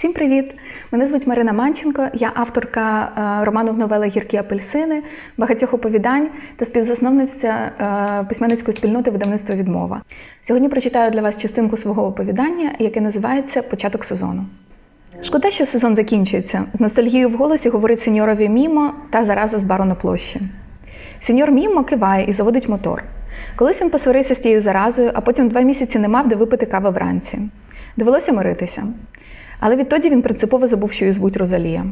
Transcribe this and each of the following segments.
Всім привіт! Мене звуть Марина Манченко. Я авторка е, роману новели Гіркі апельсини, багатьох оповідань та співзасновниця е, письменницької спільноти видавництва відмова. Сьогодні прочитаю для вас частинку свого оповідання, яке називається Початок сезону. Шкода, що сезон закінчується. З ностальгією в голосі говорить сеньорові Мімо та зараза з бару на площі. Сеньор Мімо киває і заводить мотор. Колись він посварився з тією заразою, а потім два місяці не мав де випити кави вранці. Довелося миритися. Але відтоді він принципово забув, що її звуть Розалія.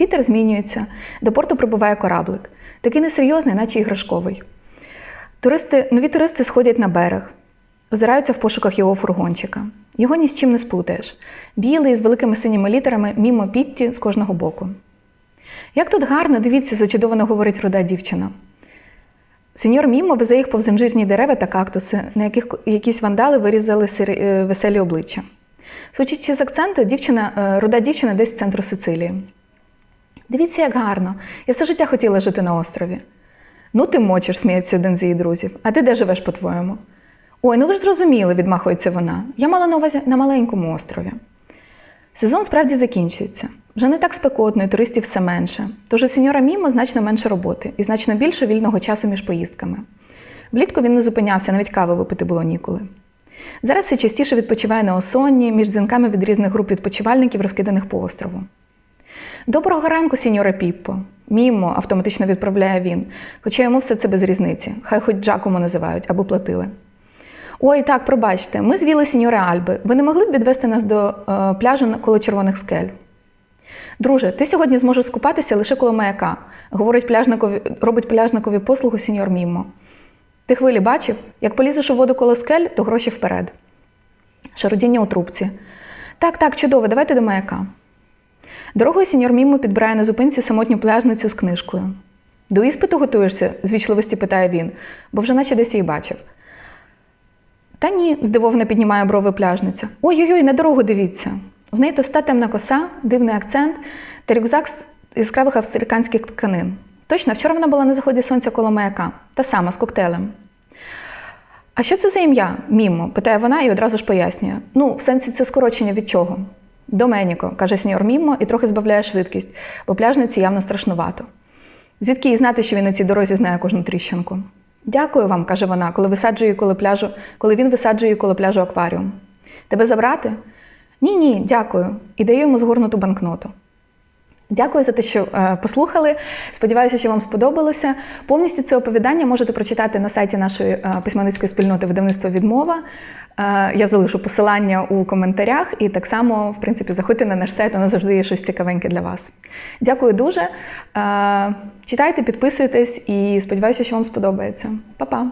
Вітер змінюється, до порту прибуває кораблик, такий несерйозний, наче іграшковий. Туристи, нові туристи сходять на берег, озираються в пошуках його фургончика. Його ні з чим не сплутаєш. Білий з великими синіми літерами мімо Пітті з кожного боку. Як тут гарно, дивіться, зачудовано говорить руда дівчина. Сеньор Мімо везе їх повз інжирні дерева та кактуси, на яких якісь вандали вирізали сирі- е, веселі обличчя. Судячи з акценту, дівчина, е, руда дівчина десь з центру Сицилії. Дивіться, як гарно. Я все життя хотіла жити на острові. Ну, ти мочиш, сміється один з її друзів. А ти де живеш, по-твоєму? Ой, ну ви ж зрозуміли, відмахується вона. Я мала на увазі на маленькому острові. Сезон справді закінчується. Вже не так спекотно, і туристів все менше. Тож у сеньора Мімо значно менше роботи і значно більше вільного часу між поїздками. Влітку він не зупинявся, навіть кави випити було ніколи. Зараз все частіше відпочиває на осонні між дзвінками від різних груп відпочивальників, розкиданих по острову. Доброго ранку, сіньоре Піппо. Мімо, автоматично відправляє він, хоча йому все це без різниці. Хай хоч Джакому називають або платили. Ой, так, пробачте, ми звіли сіньоре Альби. Ви не могли б відвести нас до е, пляжу коло червоних скель? Друже, ти сьогодні зможеш скупатися лише коло маяка, говорить пляжникові, робить пляжникові послугу сіньор Міммо. Ти хвилі бачив? Як полізеш у воду коло скель, то гроші вперед. Шародіння у трубці. Так, так, чудово, давайте до маяка. Дорогою сеньор Міммо підбирає на зупинці самотню пляжницю з книжкою. До іспиту готуєшся? з вічливості питає він, бо вже наче десь її бачив. Та ні, здивовано піднімає брови пляжниця. Ой-ой-ой, на дорогу дивіться. В неї товста темна коса, дивний акцент та рюкзак з яскравих австриканських тканин. Точно, вчора вона була на заході сонця коло маяка, та сама з коктейлем. А що це за ім'я? Мімо? питає вона і одразу ж пояснює. Ну, в сенсі це скорочення від чого? Доменіко, каже сеньор Мімо і трохи збавляє швидкість, бо пляжниці явно страшнувато. Звідки їй знати, що він на цій дорозі знає кожну тріщинку? Дякую вам, каже вона, коли висаджує коло пляжу, коли він висаджує коло пляжу акваріум. Тебе забрати? Ні, ні, дякую. І даю йому згорнуту банкноту. Дякую за те, що е, послухали. Сподіваюся, що вам сподобалося. Повністю це оповідання можете прочитати на сайті нашої е, письменницької спільноти видавництва Відмова. Е, я залишу посилання у коментарях і так само, в принципі, заходьте на наш сайт, у нас завжди є щось цікавеньке для вас. Дякую дуже. Читайте, підписуйтесь і сподіваюся, що вам сподобається. Па-па!